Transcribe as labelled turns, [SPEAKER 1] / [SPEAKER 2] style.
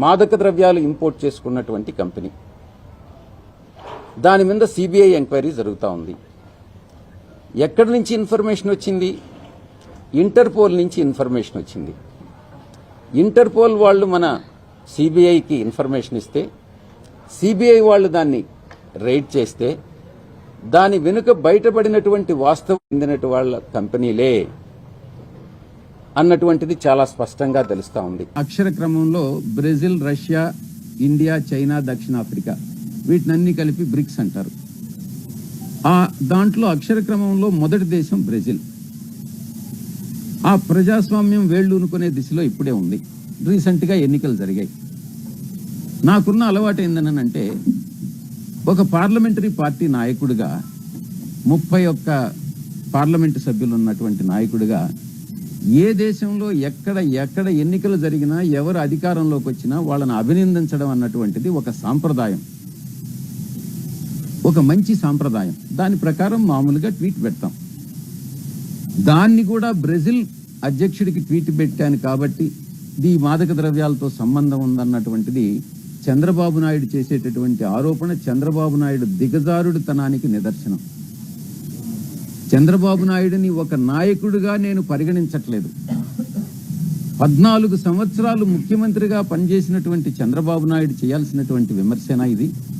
[SPEAKER 1] మాదక ద్రవ్యాలు ఇంపోర్ట్ చేసుకున్నటువంటి కంపెనీ. దాని మీద సిబిఐ ఎంక్వైరీ జరుగుతూ ఉంది. ఎక్కడి నుంచి ఇన్ఫర్మేషన్ వచ్చింది? ఇంటర్పోల్ నుంచి ఇన్ఫర్మేషన్ వచ్చింది. ఇంటర్పోల్ వాళ్ళు మన సిబిఐకి ఇన్ఫర్మేషన్ ఇస్తే సిబిఐ వాళ్ళు దాన్ని రైడ్ చేస్తే దాని వెనుక బయటపడినటువంటి వాస్తవం చెందినటు వాళ్ళ కంపెనీలే. అన్నటువంటిది చాలా స్పష్టంగా తెలుస్తా ఉంది.
[SPEAKER 2] అక్షర క్రమంలో బ్రెజిల్ రష్యా ఇండియా చైనా దక్షిణాఫ్రికా వీటినన్ని కలిపి బ్రిక్స్ అంటారు. ఆ దాంట్లో అక్షర క్రమంలో మొదటి దేశం బ్రెజిల్. ఆ ప్రజాస్వామ్యం వేళ్ళూనుకునే దిశలో ఇప్పుడే ఉంది. రీసెంట్గా ఎన్నికలు జరిగాయి. నాకున్న అలవాటు ఏందనంటే ఒక పార్లమెంటరీ పార్టీ నాయకుడిగా ముప్పై ఒక్క పార్లమెంటు సభ్యులు ఉన్నటువంటి నాయకుడిగా ఏ దేశంలో ఎక్కడ ఎక్కడ ఎన్నికలు జరిగినా ఎవరు అధికారంలోకి వచ్చినా వాళ్ళని అభినందించడం అన్నటువంటిది ఒక సాంప్రదాయం. ఒక మంచి సాంప్రదాయం. దాని ప్రకారం మామూలుగా ట్వీట్ పెడతాం. దాన్ని కూడా బ్రెజిల్ అధ్యక్షుడికి ట్వీట్ పెట్టాను కాబట్టి ఈ మాదక ద్రవ్యాలతో సంబంధం ఉందన్నటువంటిది చంద్రబాబు నాయుడు చేసేటటువంటి ఆరోపణ చంద్రబాబు నాయుడు దిగజారుడితనానికి నిదర్శనం. చంద్రబాబు నాయుడిని ఒక నాయకుడిగా నేను పరిగణించట్లేదు. పద్నాలుగు సంవత్సరాలు ముఖ్యమంత్రిగా పనిచేసినటువంటి చంద్రబాబు నాయుడు చేయాల్సినటువంటి విమర్శన ఇది?